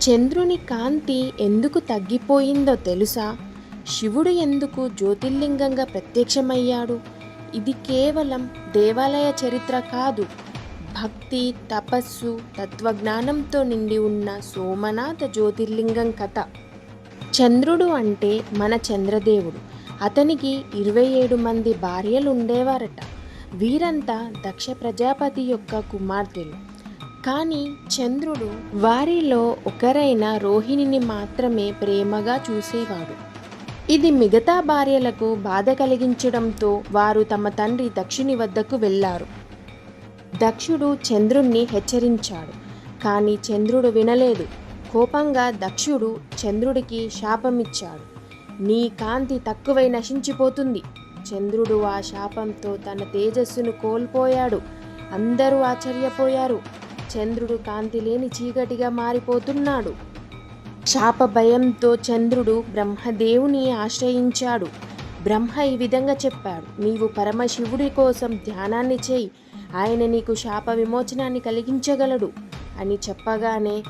చంద్రుని కాంతి ఎందుకు తగ్గిపోయిందో తెలుసా? శివుడు ఎందుకు జ్యోతిర్లింగంగా ప్రత్యక్షమయ్యాడు? ఇది కేవలం దేవాలయ చరిత్ర కాదు. భక్తి తపస్సు తత్వజ్ఞానంతో నిండి ఉన్న సోమనాథ జ్యోతిర్లింగం కథ. చంద్రుడు అంటే మన చంద్రదేవుడు. అతనికి ఇరవై ఏడు మంది భార్యలు ఉండేవారట. వీరంతా దక్ష ప్రజాపతి యొక్క కుమార్తెలు. కానీ చంద్రుడు వారిలో ఒకరైన రోహిణిని మాత్రమే ప్రేమగా చూసేవాడు. ఇది మిగతా భార్యలకు బాధ కలిగించడంతో వారు తమ తండ్రి దక్షుని వద్దకు వెళ్ళారు. దక్షుడు చంద్రుణ్ణి హెచ్చరించాడు. కానీ చంద్రుడు వినలేదు. కోపంగా దక్షుడు చంద్రుడికి శాపమిచ్చాడు. నీ కాంతి తక్కువై నశించిపోతుంది. చంద్రుడు ఆ శాపంతో తన తేజస్సును కోల్పోయాడు. అందరూ ఆశ్చర్యపోయారు. చంద్రుడు కాంతి లేని చీకటిగా మారిపోతున్నాడు. శాప భయంతో చంద్రుడు బ్రహ్మదేవుని ఆశ్రయించాడు. బ్రహ్మ ఈ విధంగా చెప్పాడు నీవు పరమశివుడి కోసం ధ్యానాన్ని చేయి. ఆయన నీకు శాప విమోచనాన్ని కలిగించగలడు అని చెప్పగానే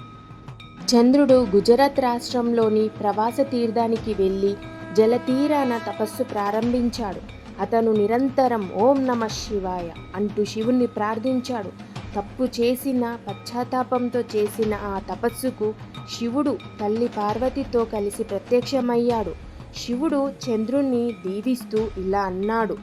చంద్రుడు గుజరాత్ రాష్ట్రంలోని ప్రవాస తీర్థానికి వెళ్ళి జలతీరాన తపస్సు ప్రారంభించాడు. అతను నిరంతరం ఓం నమ శివాయ అంటూ శివుణ్ణి ప్రార్థించాడు. తప్పు చేసిన పశ్చాత్తాపంతో చేసిన ఆ తపస్సుకు శివుడు తల్లి పార్వతితో కలిసి ప్రత్యక్షమయ్యాడు. శివుడు చంద్రుణ్ణి దీవిస్తూ ఇలా అన్నాడు.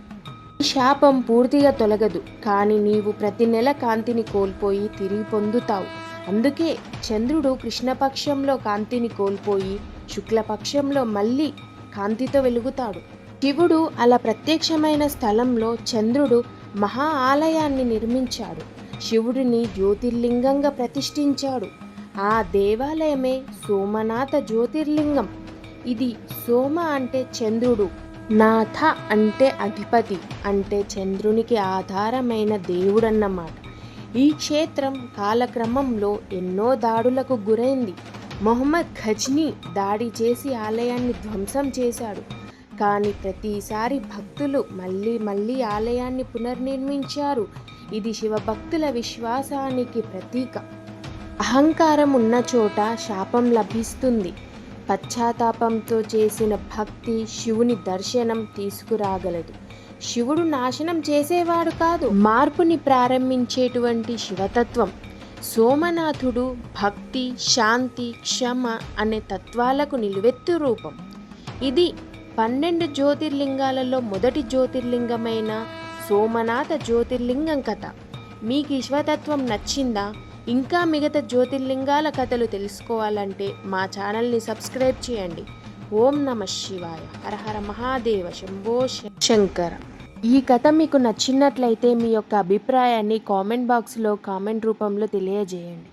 ఈ శాపం పూర్తిగా తొలగదు కానీ నీవు ప్రతి నెల కాంతిని కోల్పోయి తిరిగి పొందుతావు. అందుకే చంద్రుడు కృష్ణపక్షంలో కాంతిని కోల్పోయి శుక్లపక్షంలో మళ్ళీ కాంతితో వెలుగుతాడు. శివుడు అలా ప్రత్యక్షమైన స్థలంలో చంద్రుడు మహా ఆలయాన్ని నిర్మించాడు. శివుడిని జ్యోతిర్లింగంగా ప్రతిష్ఠించాడు. ఆ దేవాలయమే సోమనాథ జ్యోతిర్లింగం. ఇది సోమ అంటే చంద్రుడు నాథ అంటే అధిపతి అంటే చంద్రునికి ఆధారమైన దేవుడన్నమాట. ఈ క్షేత్రం కాలక్రమంలో ఎన్నో దాడులకు గురైంది. మొహమ్మద్ ఘజ్నీ దాడి చేసి ఆలయాన్ని ధ్వంసం చేశాడు. కానీ ప్రతిసారి భక్తులు మళ్ళీ మళ్ళీ ఆలయాన్ని పునర్నిర్మించారు. ఇది శివభక్తుల విశ్వాసానికి ప్రతీక. అహంకారం ఉన్న చోట శాపం లభిస్తుంది. పశ్చాత్తాపంతో చేసిన భక్తి శివుని దర్శనం తీసుకురాగలదు. శివుడు నాశనం చేసేవాడు కాదు. మార్పుని ప్రారంభించేటువంటి శివతత్వం. సోమనాథుడు భక్తి శాంతి క్షమ అనే తత్వాలకు నిలువెత్తు రూపం. ఇది పన్నెండు జ్యోతిర్లింగాలలో మొదటి జ్యోతిర్లింగమైన సోమనాథ జ్యోతిర్లింగం కథ. మీకు ఈశ్వతత్వం నచ్చిందా? ఇంకా మిగతా జ్యోతిర్లింగాల కథలు తెలుసుకోవాలంటే మా ఛానల్ని సబ్స్క్రైబ్ చేయండి. ఓం నమ శివాయ. హరహర మహాదేవ శంభో శంకర. ఈ కథ మీకు నచ్చినట్లయితే మీ యొక్క అభిప్రాయాన్ని కామెంట్ బాక్స్లో కామెంట్ రూపంలో తెలియజేయండి.